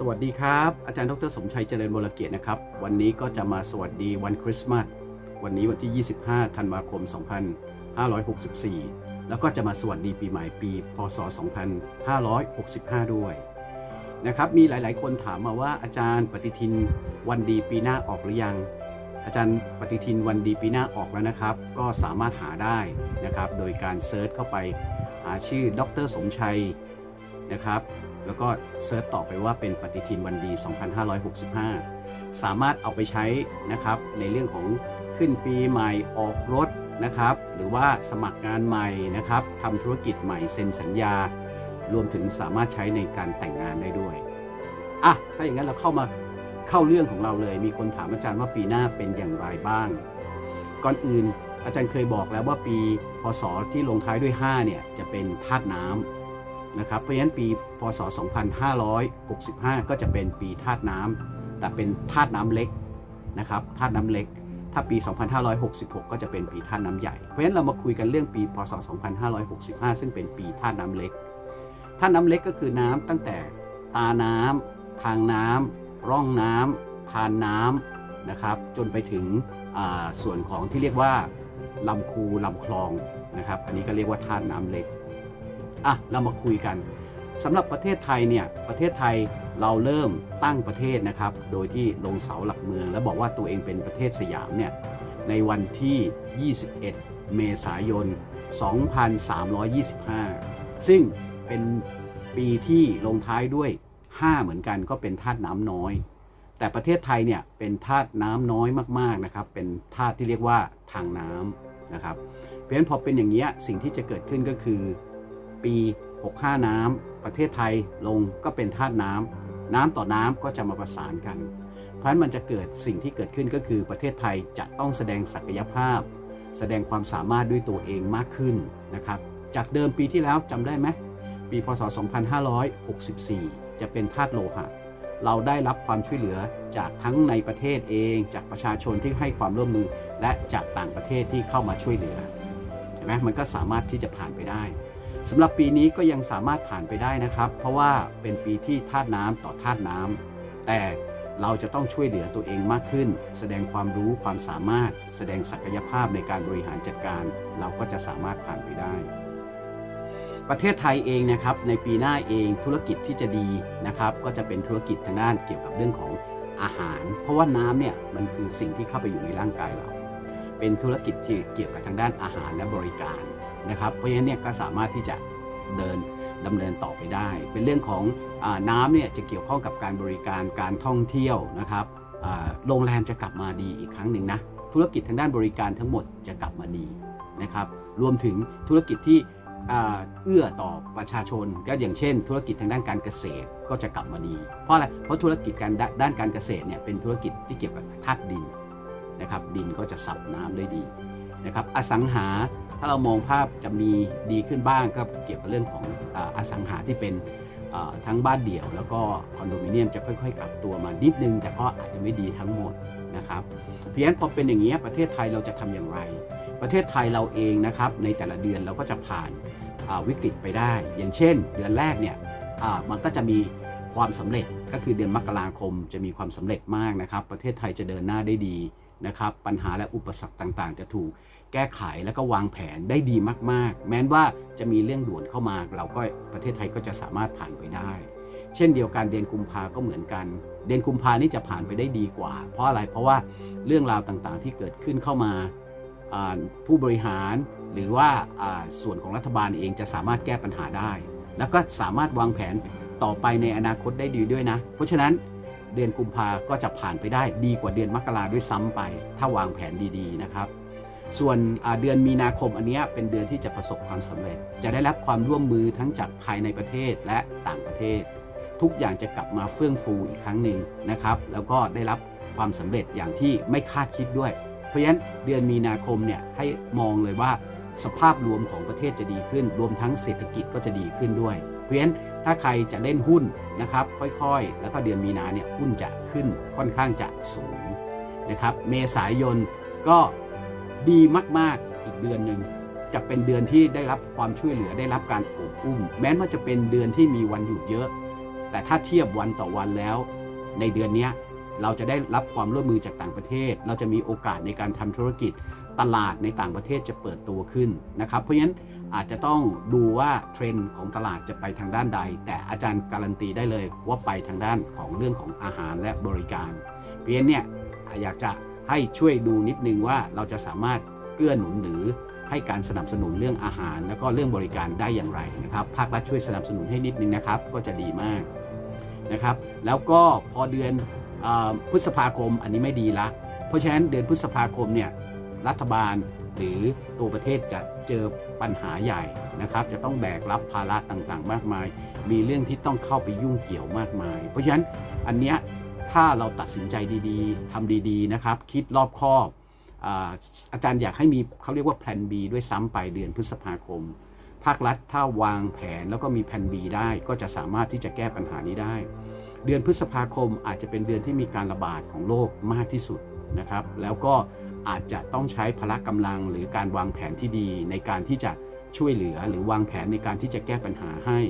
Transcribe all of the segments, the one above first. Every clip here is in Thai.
สวัสดีครับ อาจารย์ดรสมชัยเจริญวรเกียรตินะครับ วันนี้ก็จะมาสวัสดีวันคริสต์มาสวันนี้วันที่ 25 ธันวาคม 2564 แล้วก็จะมาสวัสดีปีใหม่ปี พศ 2565 ด้วยนะครับมีหลาย ๆ คนถามมาว่าอาจารย์ปฏิทินวันดีปีหน้าออกหรือยัง อาจารย์ปฏิทินวันดีปีหน้าออกแล้วนะครับ ก็สามารถหาได้นะครับ โดยการเซิร์ชเข้าไปหาชื่อดรสมชัยนะครับ แล้วก็เซิร์ชต่อไปว่าเป็นปฏิทินวันดี 2565 สามารถเอาไปใช้นะครับในเรื่องของขึ้นปีใหม่ออกรถนะครับ หรือว่าสมัครงานใหม่นะครับทำธุรกิจใหม่เซ็นสัญญา รวมถึงสามารถใช้ในการแต่งงานได้ด้วยอะถ้าอย่างนั้นเราเข้ามาเข้าเรื่องของเราเลย มีคนถามอาจารย์ว่าปีหน้าเป็นอย่างไรบ้าง ก่อนอื่นอาจารย์เคยบอกแล้วว่าปีพศที่ลงท้ายด้วย 5 เนี่ยจะเป็นธาตุน้ำ นะครับ เพราะฉะนั้นปีพศ 2565 ก็จะเป็นปีธาตุน้ำแต่เป็นธาตุน้ำเล็กนะครับธาตุน้ำเล็ก ถ้าปี 2566 ก็จะเป็นปีธาตุน้ำใหญ่ เพราะฉะนั้นเรามาคุยกันเรื่องปีพศ 2565 ซึ่งเป็นปีธาตุน้ำเล็กธาตุน้ำเล็กก็คือน้ำตั้งแต่ตาน้ำทางน้ำร่องน้ำทานน้ำนะครับจนไปถึงส่วนของที่เรียกว่าลำคูลำคลองนะครับ อันนี้ก็เรียกว่าธาตุน้ำเล็ก อะเรามาคุยกันสำหรับประเทศไทยเนี่ยประเทศไทยเราเริ่มตั้งประเทศนะครับ โดยที่ลงเสาหลักเมือง แล้วบอกว่าตัวเองเป็นประเทศสยามเนี่ยในวันที่ 21 เมษายน 2325 ซึ่งเป็นปีที่ลงท้ายด้วย 5 เหมือนกันก็เป็นธาตุน้ำน้อย แต่ประเทศไทยเนี่ยเป็นธาตุน้ำน้อยมากๆนะครับเป็นธาตุที่เรียกว่าทางน้ำนะครับเพราะฉะนั้นพอเป็นอย่างนี้ยสิ่งที่จะเกิดขึ้นก็คือ ปี 65 น้ำประเทศไทยลงก็เป็นธาตุน้ำน้ำต่อน้ำก็จะมาประสานกัน เพราะฉะนั้นมันจะเกิดสิ่งที่เกิดขึ้นก็คือประเทศไทยจะต้องแสดงศักยภาพ แสดงความสามารถด้วยตัวเองมากขึ้นนะครับ จากเดิมปีที่แล้วจำได้ไหมปีพศ 2564 จะเป็นธาตุโลหะ เราได้รับความช่วยเหลือจากทั้งในประเทศเอง จากประชาชนที่ให้ความร่วมมือ และจากต่างประเทศที่เข้ามาช่วยเหลือ ใช่ไหมมันก็สามารถที่จะผ่านไปได้ สำหรับปีนี้ก็ยังสามารถผ่านไปได้นะครับ เพราะว่าเป็นปีที่ธาตุน้ำต่อธาตุน้ำแต่เราจะต้องช่วยเหลือตัวเองมากขึ้น แสดงความรู้ความสามารถ แสดงศักยภาพในการบริหารจัดการ เราก็จะสามารถผ่านไปได้ ประเทศไทยเองนะครับในปีหน้าเองธุรกิจที่จะดีนะครับ ก็จะเป็นธุรกิจทางด้านเกี่ยวกับเรื่องของอาหาร เพราะว่าน้ำเนี่ยมันคือสิ่งที่เข้าไปอยู่ในร่างกายเรา เป็นธุรกิจที่เกี่ยวกับทางด้านอาหารและบริการ นะครับ เพราะฉะนั้นเนี่ยก็สามารถที่จะเดินดำเนินต่อไปได้ เป็นเรื่องของอน้ำเนี่ยจะเกี่ยวข้องกับการบริการการท่องเที่ยวนะครับโรงแรมจะกลับมาดีอีกครั้งหนึ่งนะธุรกิจทางด้านบริการทั้งหมดจะกลับมาดีนะครับรวมถึงธุรกิจที่เอื้อต่อประชาชนก็อย่างเช่น ธุรกิจทางด้านการเกษตรก็จะกลับมาดี เพราะอะไรเพราะธุรกิจการด้านด้านการเกษตรเนี่ยเป็นธุรกิจที่เกี่ยวกับธาตุดินนะครับดินก็จะสับน้ำได้ดี นะครับอสังหาถ้าเรามองภาพจะมีดีขึ้นบ้างก็เกี่ยวกับเรื่องของอสังหาที่เป็นทั้งบ้านเดี่ยว แล้วก็คอนโดมิเนียมจะค่อยๆกลับตัวมานิดนึง แต่ก็อาจจะไม่ดีทั้งหมดนะครับเพราะฉะนั้นพอเป็นอย่างนี้ประเทศไทยเราจะทำอย่างไร ประเทศไทยเราเองนะครับในแต่ละเดือนเราก็จะผ่านวิกฤตไปได้ อย่างเช่น เดือนแรกเนี่ยมันก็จะมีความสำเร็จก็คือเดือนมกราคมจะมีความสำเร็จมากนะครับ ประเทศไทยจะเดินหน้าได้ดี นะครับปัญหาและอุปสรรคต่างๆ จะถูกแก้ไขแล้วก็วางแผนได้ดีมากๆ แม้นว่าจะมีเรื่องด่วนเข้ามา เราก็ประเทศไทยก็จะสามารถผ่านไปได้ เช่นเดียวกันเดือนกุมภาก็เหมือนกัน เดือนกุมภานี่จะผ่านไปได้ดีกว่า เพราะอะไรเพราะว่าเรื่องราวต่างๆที่เกิดขึ้นเข้ามาผู้บริหารหรือว่าอ่าส่วนของรัฐบาลเองจะสามารถแก้ปัญหาได้ แล้วก็สามารถวางแผนต่อไปในอนาคตได้ดีด้วยนะ เพราะฉะนั้น เดือนกุมภาก็จะผ่านไปได้ดีกว่าเดือนมกราด้วยซ้ำไป ถ้าวางแผนดีๆนะครับ ส่วนเดือนมีนาคมอันเนี้ยเป็นเดือนที่จะประสบความสำเร็จ จะได้รับความร่วมมือทั้งจากภายในประเทศและต่างประเทศ ทุกอย่างจะกลับมาเฟื่องฟูอีกครั้งหนึ่งนะครับ แล้วก็ได้รับความสำเร็จอย่างที่ไม่คาดคิดด้วย เพราะฉะนั้นเดือนมีนาคมเนี่ยให้มองเลยว่าสภาพรวมของประเทศจะดีขึ้น รวมทั้งเศรษฐกิจก็จะดีขึ้นด้วย เพราะฉะนั้น ถ้าใครจะเล่นหุ้นนะครับ ค่อยๆ แล้วก็เดือนมีนาเนี่ยหุ้นจะขึ้นค่อนข้างจะสูงนะครับ เมษายนก็ดีมากๆอีกเดือนหนึ่งจะเป็นเดือนที่ได้รับความช่วยเหลือได้รับการโอบอุ้ม แม้ว่าจะเป็นเดือนที่มีวันหยุดเยอะ แต่ถ้าเทียบวันต่อวันแล้ว ในเดือนนี้ เราจะได้รับความร่วมมือจากต่างประเทศ เราจะมีโอกาสในการทำธุรกิจตลาดในต่างประเทศจะเปิดตัวขึ้นนะครับ เพราะฉะนั้นอาจจะต้องดูว่าเทรนด์ของตลาดจะไปทางด้านใด แต่อาจารย์การันตีได้เลยว่าไปทางด้านของเรื่องของอาหารและบริการ เพราะฉะนั้นเนี่ยอยากจะให้ช่วยดูนิดนึงว่าเราจะสามารถเกื้อหนุนหรือให้การสนับสนุนเรื่องอาหาร แล้วก็เรื่องบริการได้อย่างไรนะครับ ภาครัฐช่วยสนับสนุนให้นิดนึงนะครับ ก็จะดีมากนะครับ แล้วก็พอเดือน พฤษภาคมอันนี้ไม่ดีละ เพราะฉะนั้นเดือนพฤษภาคมเนี่ยรัฐบาลหรือตัวประเทศจะเจอปัญหาใหญ่นะครับ จะต้องแบกรับภาระต่างๆ มากมาย มีเรื่องที่ต้องเข้าไปยุ่งเกี่ยวมากมาย เพราะฉะนั้นอันเนี้ยถ้าเราตัดสินใจดีๆทำดีๆนะครับ คิดรอบคอบอาอาจารย์อยากให้มีเขาเรียกว่าแผน B ด้วยซ้ำไปเดือนพฤษภาคม ภาครัฐถ้าวางแผนแล้วก็มีแผน B ได้ก็จะสามารถที่จะแก้ปัญหานี้ได้ เดือนพฤษภาคมอาจจะเป็นเดือนที่มีการระบาดของโรคมากที่สุดนะครับ แล้วก็อาจจะต้องใช้พละกำลังหรือการวางแผนที่ดีในการที่จะช่วยเหลือหรือวางแผนในการที่จะแก้ปัญหาให้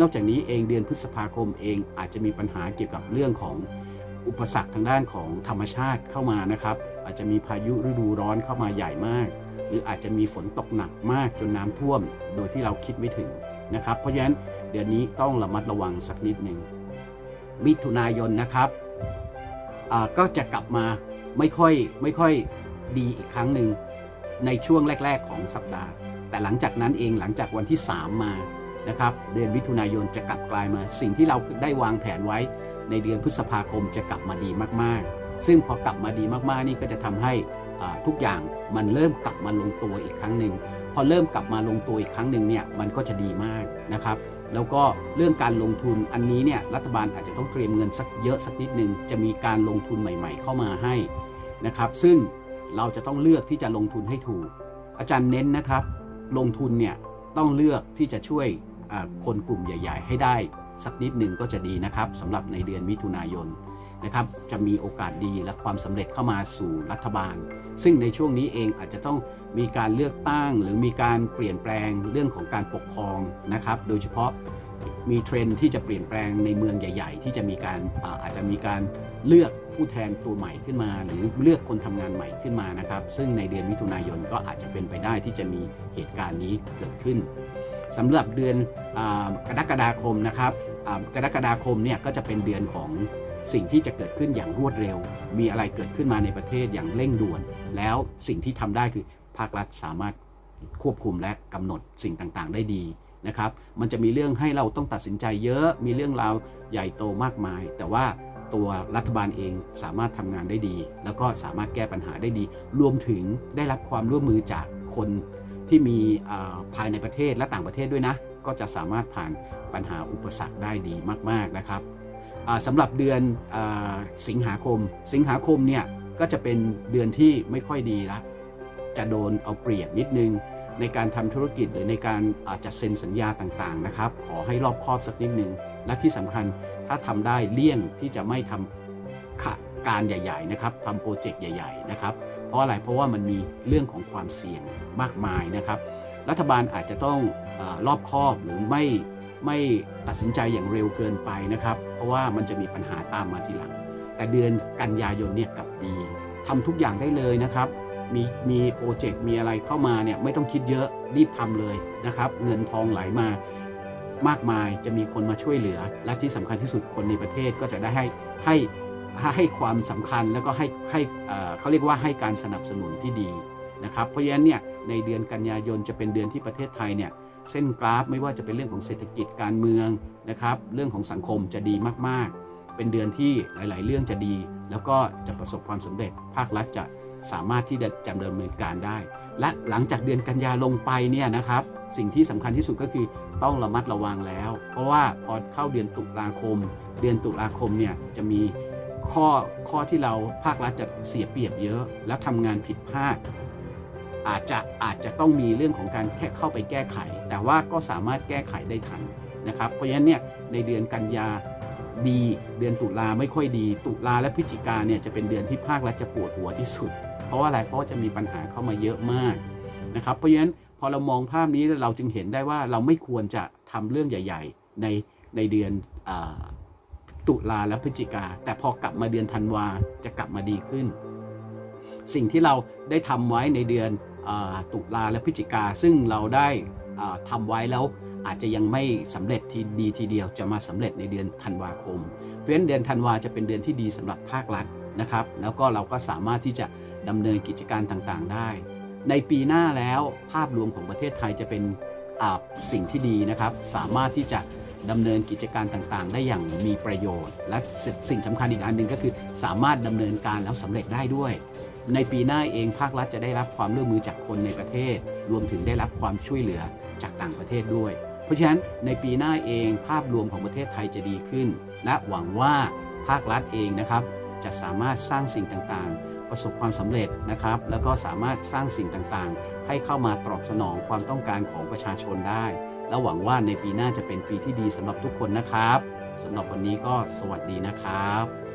นอกจากนี้เองเดือนพฤษภาคมเองอาจจะมีปัญหาเกี่ยวกับเรื่องของอุปสรรคทางด้านของธรรมชาติเข้ามานะครับ อาจจะมีพายุฤดูร้อนเข้ามาใหญ่มาก หรืออาจจะมีฝนตกหนักมากจนน้ำท่วม โดยที่เราคิดไม่ถึงนะครับ เพราะฉะนั้นเดือนนี้ต้องระมัดระวังสักนิดหนึ่ง มิถุนายนนะครับก็จะกลับมาไม่ค่อยไม่ค่อยดีอีกครั้งหนึ่งในช่วงแรก ๆ ของสัปดาห์ แต่หลังจากนั้นเองหลังจากวันที่ 3 มานะครับเดือนมิถุนายนจะกลับกลายมาสิ่งที่เราได้วางแผนไว้ ในเดือนพฤษภาคมจะกลับมาดีมากๆ ซึ่งพอกลับมาดีมากๆนี่ก็จะทำให้ทุกอย่างมันเริ่มกลับมาลงตัวอีกครั้งหนึ่งพอเริ่มกลับมาลงตัวอีกครั้งหนึ่งเนี่ยมันก็จะดีมากนะครับ แล้วก็เรื่องการลงทุนอันนี้เนี่ยรัฐบาลอาจจะต้องเตรียมเงินสักเยอะสักนิดนึงจะมีการลงทุนใหม่ ๆ เข้ามาให้นะครับ ซึ่งเราจะต้องเลือกที่จะลงทุนให้ถูก อาจารย์เน้นนะครับ ลงทุนเนี่ยต้องเลือกที่จะช่วยคนกลุ่มใหญ่ ๆ ให้ได้สักนิดหนึ่งก็จะดีนะครับสำหรับในเดือนมิถุนายน นะครับจะมีโอกาสดีและความสำเร็จเข้ามาสู่รัฐบาล ซึ่งในช่วงนี้เองอาจจะต้องมีการเลือกตั้ง หรือมีการเปลี่ยนแปลงเรื่องของการปกครองนะครับ โดยเฉพาะมีเทรนที่จะเปลี่ยนแปลงในเมืองใหญ่ ๆ ที่จะมีการอาจจะมีการเลือกผู้แทนตัวใหม่ขึ้นมา หรือเลือกคนทำงานใหม่ขึ้นมานะครับ ซึ่งในเดือนมิถุนายนก็อาจจะเป็นไปได้ที่จะมีเหตุการณ์นี้เกิดขึ้นสำหรับเดือนอกรกฎาคมนะครับกรกฎาคมเนี่ยก็จะเป็นเดือนของ สิ่งที่จะเกิดขึ้นอย่างรวดเร็ว มีอะไรเกิดขึ้นมาในประเทศอย่างเร่งด่วน แล้วสิ่งที่ทำได้คือภาครัฐสามารถควบคุมและกำหนดสิ่งต่างๆ ได้ดีนะครับ มันจะมีเรื่องให้เราต้องตัดสินใจเยอะ มีเรื่องราวใหญ่โตมากมาย แต่ว่าตัวรัฐบาลเองสามารถทำงานได้ดี แล้วก็สามารถแก้ปัญหาได้ดี รวมถึงได้รับความร่วมมือจากคนที่มีภายในประเทศและต่างประเทศด้วยนะ ก็จะสามารถผ่านปัญหาอุปสรรคได้ดีมาก ๆนะครับ สำหรับเดือนอสิงหาคม สิงหาคมเนี่ยก็จะเป็นเดือนที่ไม่ค่อยดีละจะโดนเอาเปรียบนิดนึงในการทำธุรกิจหรือในการอาจจะเซ็นสัญญาต่างๆนะครับ ขอให้รอบคอบสักนิดนึง และที่สำคัญถ้าทำได้เลี่ยงที่จะไม่ทำขะการใหญ่ ๆ นะครับทำโปรเจกต์ใหญ่ ๆ นะครับ เพราะอะไรเพราะว่ามันมีเรื่องของความเสี่ยงมากมายนะครับ รัฐบาลอาจจะต้องอรอบคอบหรือไม่ ไม่ตัดสินใจอย่างเร็วเกินไปนะครับ เพราะว่ามันจะมีปัญหาตามมาทีหลัง แต่เดือนกันยายนเนี่ยกลับดีทำทุกอย่างได้เลยนะครับ มีมีโปรเจกต์มีอะไรเข้ามาเนี่ยไม่ต้องคิดเยอะรีบทำเลยนะครับ เงินทองไหลมามากมายจะมีคนมาช่วยเหลือ และที่สำคัญที่สุดคนในประเทศก็จะได้ให้ให้ให้ความสำคัญแล้วก็ให้ให้เอ่อเขาเรียกว่าให้การสนับสนุนที่ดีนะครับ เพราะฉะนั้นเนี่ยในเดือนกันยายนจะเป็นเดือนที่ประเทศไทยเนี่ย เส้นกราฟ ไม่ว่าจะเป็นเรื่องของเศรษฐกิจการเมืองนะครับ เรื่องของสังคมจะดีมากๆ เป็นเดือนที่หลาย ๆ เรื่องจะดี แล้วก็จะประสบความสำเร็จ ภาครัฐจะสามารถที่จะจำดำเนินการได้ และหลังจากเดือนกันยาลงไปเนี่ยนะครับ สิ่งที่สำคัญที่สุดก็คือต้องระมัดระวังแล้ว เพราะว่าพอเข้าเดือนตุลาคม เดือนตุลาคมเนี่ยจะมีข้อข้อที่เราภาครัฐจะเสียเปรียบเยอะ และทำงานผิดพลาด อาจจะอาจจะต้องมีเรื่องของการแค่เข้าไปแก้ไข แต่ว่าก็สามารถแก้ไขได้ทันนะครับ เพราะฉะนั้นเนี่ยในเดือนกันยาดีเดือนตุลาไม่ค่อยดี ตุลาและพฤศจิกาเนี่ยจะเป็นเดือนที่ภาครัฐจะปวดหัวที่สุด เพราะว่าอะไรเพราะว่าจะมีปัญหาเข้ามาเยอะมากนะครับเพราะฉะนั้นพอเรามองภาพนี้เราจึงเห็นได้ว่าเราไม่ควรจะทำเรื่องใหญ่ ๆ ในในเดือนอตุลาและพฤศจิกา แต่พอกลับมาเดือนธันวาจะกลับมาดีขึ้น สิ่งที่เราได้ทำไว้ในเดือน ตุลาและพฤศจิกาซึ่งเราได้ทำไว้แล้วอาจจะยังไม่สำเร็จทีดีทีเดียวจะมาสำเร็จในเดือนธันวาคม เพราะฉะนั้นเดือนธันวาจะเป็นเดือนที่ดีสำหรับภาครัฐนะครับ แล้วก็เราก็สามารถที่จะดำเนินกิจการต่างๆ ได้ ในปีหน้าแล้วภาพรวมของประเทศไทยจะเป็นสิ่งที่ดีนะครับ สามารถที่จะดำเนินกิจการต่างๆ ได้อย่างมีประโยชน์ และสิ่งสิ่งสำคัญอีกอันหนึ่งก็คือ สามารถดำเนินการแล้วสำเร็จได้ด้วย ในปีหน้าเองภาครัฐจะได้รับความร่วมมือจากคนในประเทศ รวมถึงได้รับความช่วยเหลือจากต่างประเทศด้วย เพราะฉะนั้นในปีหน้าเองภาพรวมของประเทศไทยจะดีขึ้น และหวังว่าภาครัฐเองนะครับ จะสามารถสร้างสิ่งต่างๆ ประสบความสำเร็จนะครับ แล้วก็สามารถสร้างสิ่งต่างๆ ให้เข้ามาตอบสนองความต้องการของประชาชนได้ และหวังว่าในปีหน้าจะเป็นปีที่ดีสำหรับทุกคนนะครับสำหรับวันนี้ก็สวัสดีนะครับ